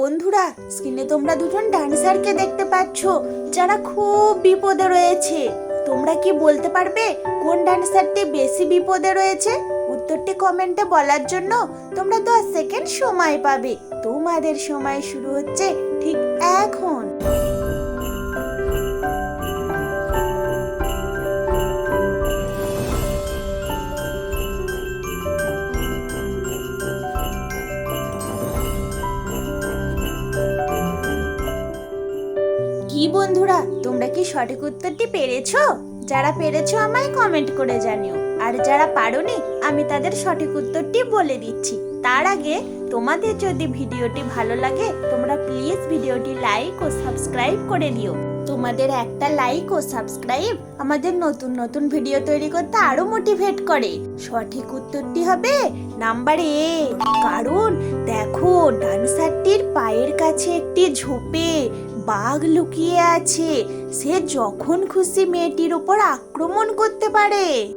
বন্ধুরা, স্ক্রিনে তোমরা দুজন ডান্সারকে দেখতে পাচ্ছ, যারা খুব বিপদে রয়েছে। তোমরা কি বলতে পারবে কোন ডান্সারটি বেশি বিপদে রয়েছে? উত্তরটি কমেন্টে বলার জন্য তোমরা দশ সেকেন্ড সময় পাবে। তোমাদের সময় শুরু হচ্ছে ঠিক এখন কি বন্ধুরা, তোমরা কি সঠিক উত্তরটি পেরেছ? যারা পেরেছ আমায় কমেন্ট করে জানিও। আর যারা পারোনি, আমি তাদের সঠিক উত্তরটি বলে দিচ্ছি। তার আগে, তোমাদের যদি ভিডিওটি ভালো লাগে, তোমরা প্লিজ ভিডিওটি লাইক ও সাবস্ক্রাইব করে দিও। তোমাদের একটা লাইক ও সাবস্ক্রাইব আমাদের নতুন নতুন ভিডিও তৈরি করতে আরও মোটিভেট করে। সঠিক উত্তরটি হবে নাম্বার এ কারণ, দেখো, ডান্সারটির পায়ের কাছে একটি ঝোপে বাঘ লুকিয়ে আছে। সে যখন খুশি মেয়েটির ওপর আক্রমণ করতে পারে।